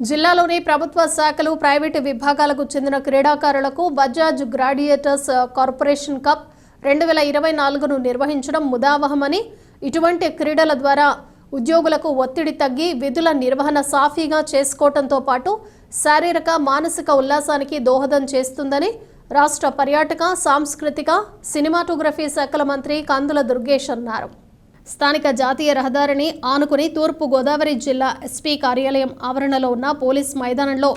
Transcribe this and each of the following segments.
జిల్లాలోని ప్రభుత్వ శాఖలు ప్రైవేటు విభాగాలకు చెందిన క్రీడాకారులకు బజాజ్ గ్రాడ్యుయేటర్స్ కార్పొరేషన్ కప్ రెండు వేల ఇరవై నాలుగును నిర్వహించడం ముదావహమని ఇటువంటి క్రీడల ద్వారా ఉద్యోగులకు ఒత్తిడి తగ్గి విధుల నిర్వహణ సాఫీగా చేసుకోవడంతో పాటు శారీరక మానసిక ఉల్లాసానికి దోహదం చేస్తుందని రాష్ట్ర పర్యాటక సాంస్కృతిక సినిమాటోగ్రఫీ శాఖల మంత్రి కందుల దుర్గేష్ అన్నారు. స్థానిక జాతీయ రహదారిని ఆనుకుని తూర్పు గోదావరి జిల్లా ఎస్పీ కార్యాలయం ఆవరణలో ఉన్న పోలీస్ మైదానంలో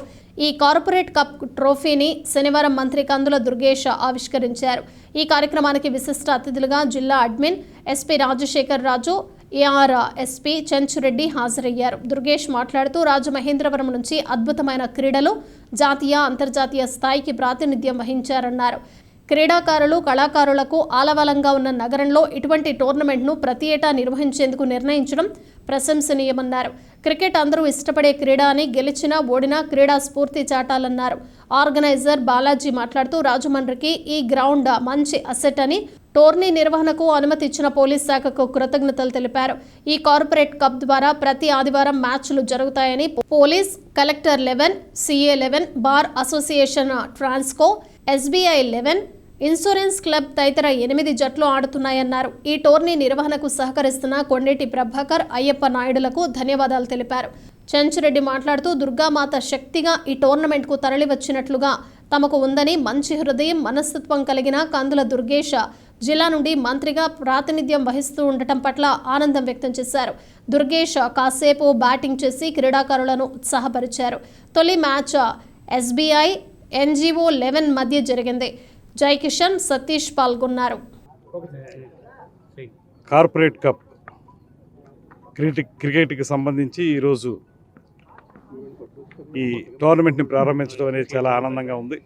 ఈ కార్పొరేట్ కప్ ట్రోఫీని శనివారం మంత్రి కందుల దుర్గేష్ ఆవిష్కరించారు. ఈ కార్యక్రమానికి విశిష్ట అతిథులుగా జిల్లా admin SP Rajasekhar Raju AR SP Chenchureddy హాజరయ్యారు. దుర్గేష్ మాట్లాడుతూ రాజమహేంద్రవరం నుంచి అద్భుతమైన క్రీడలు జాతీయ అంతర్జాతీయ స్థాయికి ప్రాతినిధ్యం వహించారన్నారు. క్రీడాకారులు కళాకారులకు ఆలవలంగా ఉన్న నగరంలో ఇటువంటి టోర్నమెంట్ను ప్రతి ఏటా నిర్వహించేందుకు నిర్ణయించడం ప్రశంసనీయమన్నారు. క్రికెట్ అందరూ ఇష్టపడే క్రీడ అని గెలిచినా ఓడినా క్రీడా స్ఫూర్తి చాటాలన్నారు. ఆర్గనైజర్ బాలాజీ మాట్లాడుతూ రాజమండ్రికి ఈ గ్రౌండ్ మంచి అసెట్ అని టోర్నీ నిర్వహణకు అనుమతి ఇచ్చిన పోలీస్ శాఖకు కృతజ్ఞతలు తెలిపారు. ఈ కార్పొరేట్ కప్ ద్వారా ప్రతి ఆదివారం మ్యాచ్లు జరుగుతాయని police collector eleven CA eleven bar association Transco SBI eleven insurance club తదితర ఎనిమిది జట్లు ఆడుతున్నాయన్నారు. ఈ టోర్నీ నిర్వహణకు సహకరిస్తున్న కొండేటి ప్రభాకర్ అయ్యప్ప నాయుడులకు ధన్యవాదాలు తెలిపారు. చెంచురెడ్డి మాట్లాడుతూ దుర్గామాత శక్తిగా ఈ టోర్నమెంట్కు తరలివచ్చినట్లుగా తమకు ఉందని మంచి హృదయం మనస్తత్వం కలిగిన కందుల దుర్గేష జిల్లా నుండి మంత్రిగా ప్రాతినిధ్యం వహిస్తూ ఉండటం పట్ల ఆనందం వ్యక్తం చేశారు. దుర్గేష్ కాసేపు బ్యాటింగ్ చేసి క్రీడాకారులను ఉత్సాహపరిచారు. తొలి మ్యాచ్ ఎస్బీఐ ఎన్జీఓ లెవెన్ మధ్య జరిగింది. జై కిషన్ సతీష్ పాల్గొన్నారు. కార్పొరేట్ కప్ క్రికెట్ క్రికెట్కి సంబంధించి ఈరోజు ఈ టోర్నమెంట్ని ప్రారంభించడం అనేది చాలా ఆనందంగా ఉంది.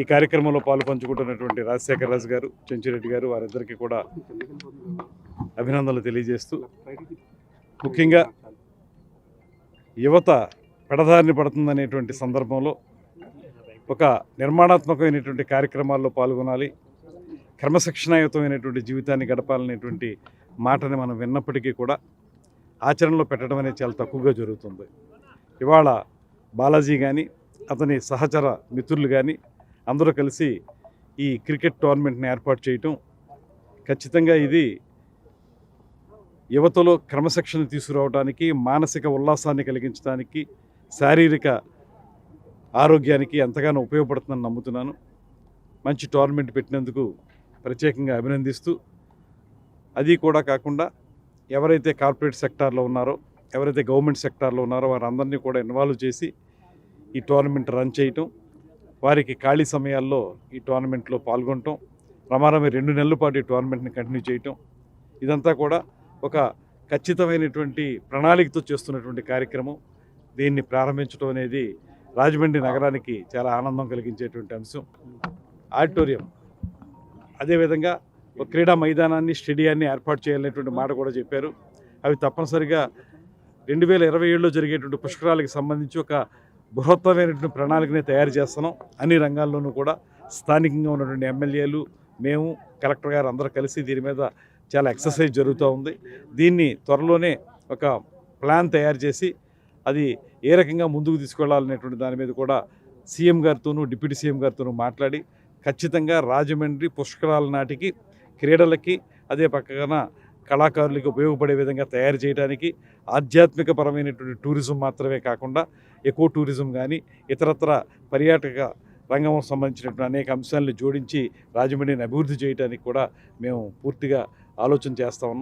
ఈ కార్యక్రమంలో పాలు పంచుకుంటున్నటువంటి రాజశేఖర రాజు గారు చెంచిరెడ్డి గారు వారిద్దరికీ కూడా అభినందనలు తెలియజేస్తూ ముఖ్యంగా యువత పెడదారిని పడుతుందనేటువంటి సందర్భంలో ఒక నిర్మాణాత్మకమైనటువంటి కార్యక్రమాల్లో పాల్గొనాలి క్రమశిక్షణాయుతమైనటువంటి జీవితాన్ని గడపాలనేటువంటి మాటని మనం విన్నప్పటికీ కూడా ఆచరణలో పెట్టడం అనేది చాలా తక్కువగా జరుగుతుంది. ఇవాళ బాలాజీ కానీ అతని సహచర మిత్రులు కానీ అందరూ కలిసి ఈ క్రికెట్ టోర్నమెంట్ని ఏర్పాటు చేయటం ఖచ్చితంగా ఇది యువతలో క్రమశిక్షణ తీసుకురావడానికి మానసిక ఉల్లాసాన్ని కలిగించడానికి శారీరక ఆరోగ్యానికి ఎంతగానో ఉపయోగపడుతుందని నమ్ముతున్నాను. మంచి టోర్నమెంట్ పెట్టినందుకు ప్రత్యేకంగా అభినందిస్తూ అది కూడా కాకుండా ఎవరైతే కార్పొరేట్ సెక్టార్లో ఉన్నారో ఎవరైతే గవర్నమెంట్ సెక్టార్లో ఉన్నారో వారందరినీ కూడా ఇన్వాల్వ్ చేసి ఈ టోర్నమెంట్ రన్ చేయటం వారికి ఖాళీ సమయాల్లో ఈ టోర్నమెంట్లో పాల్గొనటం రమారమి రెండు నెలల పాటు ఈ టోర్నమెంట్ని కంటిన్యూ చేయటం ఇదంతా కూడా ఒక ఖచ్చితమైనటువంటి ప్రణాళికతో చేస్తున్నటువంటి కార్యక్రమం. దీన్ని ప్రారంభించడం అనేది రాజమండ్రి నగరానికి చాలా ఆనందం కలిగించేటువంటి అంశం ఆడిటోరియం. అదేవిధంగా ఒక క్రీడా మైదానాన్ని స్టేడియాన్ని ఏర్పాటు చేయాలనేటువంటి మాట కూడా చెప్పారు. అవి తప్పనిసరిగా రెండు వేల ఇరవై ఏడులో జరిగేటువంటి పుష్కరాలకు సంబంధించి ఒక బృహత్తమైనటువంటి ప్రణాళికని తయారు చేస్తున్నాం. అన్ని రంగాల్లోనూ కూడా స్థానికంగా ఉన్నటువంటి ఎమ్మెల్యేలు మేము కలెక్టర్ గారు అందరూ కలిసి దీని మీద చాలా ఎక్సర్సైజ్ జరుగుతూ ఉంది. దీన్ని త్వరలోనే ఒక ప్లాన్ తయారు చేసి అది ఏ రకంగా ముందుకు తీసుకెళ్ళాలనేటువంటి దాని మీద కూడా సీఎం గారితోనూ డిప్యూటీ సీఎం గారితోనూ మాట్లాడి ఖచ్చితంగా రాజమండ్రి పుష్కరాల నాటికి క్రీడలకి అదే పక్కన కళాకారులకి ఉపయోగపడే విధంగా తయారు చేయడానికి ఆధ్యాత్మిక పరమైనటువంటి టూరిజం మాత్రమే కాకుండా ఎక్కువ టూరిజం కానీ ఇతరత్ర పర్యాటక రంగం సంబంధించినటువంటి అనేక అంశాలను జోడించి రాజమండ్రిని అభివృద్ధి చేయడానికి కూడా మేము పూర్తిగా ఆలోచన చేస్తూ ఉన్నాం.